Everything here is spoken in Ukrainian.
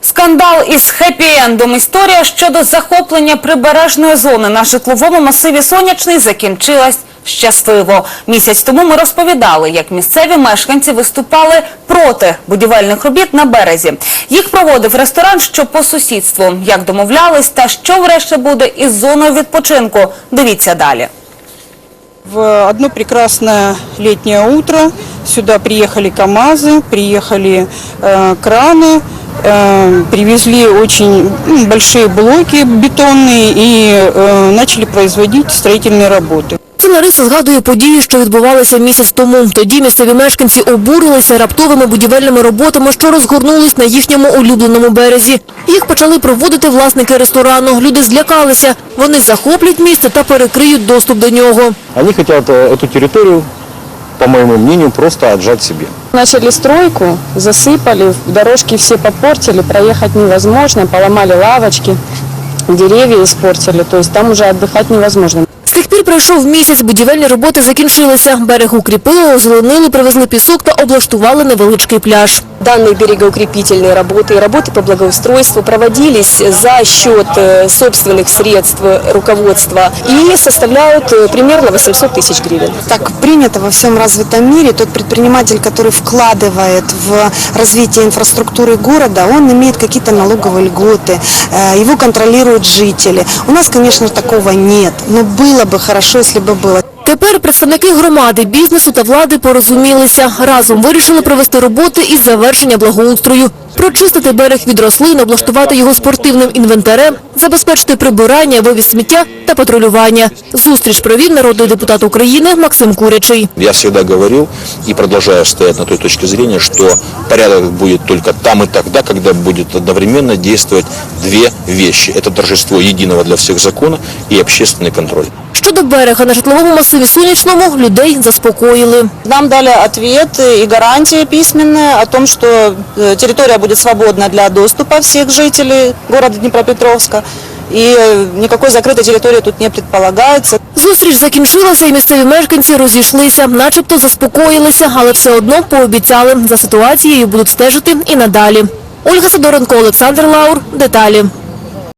Скандал із хеппі-ендом. Історія щодо захоплення прибережної зони на житловому масиві Сонячний закінчилась щасливо. Місяць тому ми розповідали, як місцеві мешканці виступали проти будівельних робіт на березі. Їх проводив ресторан, що по сусідству. Як домовлялись та що врешті буде із зоною відпочинку. Дивіться далі. В одно прекрасное летнее утро сюда приехали КАМАЗы, приехали э, краны, э, привезли очень м, большие блоки бетонные и э, начали производить строительные работы. Це Лариса згадує події, що відбувалися місяць тому. Тоді місцеві мешканці обурилися раптовими будівельними роботами, що розгорнулись на їхньому улюбленому березі. Їх почали проводити власники ресторану. Люди злякалися. Вони захоплять місце та перекриють доступ до нього. Они хотят э, эту территорию, по моему мнению, просто отжать себе. Начали стройку, засыпали, дорожки все попортили, проехать невозможно, поломали лавочки, деревья испортили, то есть там уже отдыхать невозможно. З тих пір пройшов місяць, будівельні роботи закінчилися. Берег укріпили, озеленили, привезли пісок та облаштували невеличкий пляж. Данные берегоукрепительные работы и работы по благоустройству проводились за счет э, собственных средств руководства и составляют э, примерно 800 тысяч гривен. Так принято во всем развитом мире. Тот предприниматель, который вкладывает в развитие инфраструктуры города, он имеет какие-то налоговые льготы, э, его контролируют жители. У нас, конечно, такого нет, но было бы хорошо, если бы было. Тепер представники громади, бізнесу та влади порозумілися. Разом вирішили провести роботи із завершення благоустрою. Прочистити берег від рослин, облаштувати його спортивним інвентарем, забезпечити прибирання, вивіз сміття та патрулювання. Зустріч провів народний депутат України Максим Курячий. Я всегда говорил и продолжаю стоять на той точке зрения, что порядок будет только там и тогда, когда будет одновременно действовать две вещи. Это торжество единого для всех закона и общественный контроль. Щодо берега на житловому масиві Сонячному людей заспокоїли. Нам дали ответ и гарантии письменные о том, что э, территория будет свободна для доступа всех жителей города Днепропетровска. І ніякої закритої території тут не предполагається. Зустріч закінчилася і місцеві мешканці розійшлися, начебто заспокоїлися, але все одно пообіцяли. За ситуацією будуть стежити і надалі. Ольга Сидоренко, Олександр Лаур. Деталі.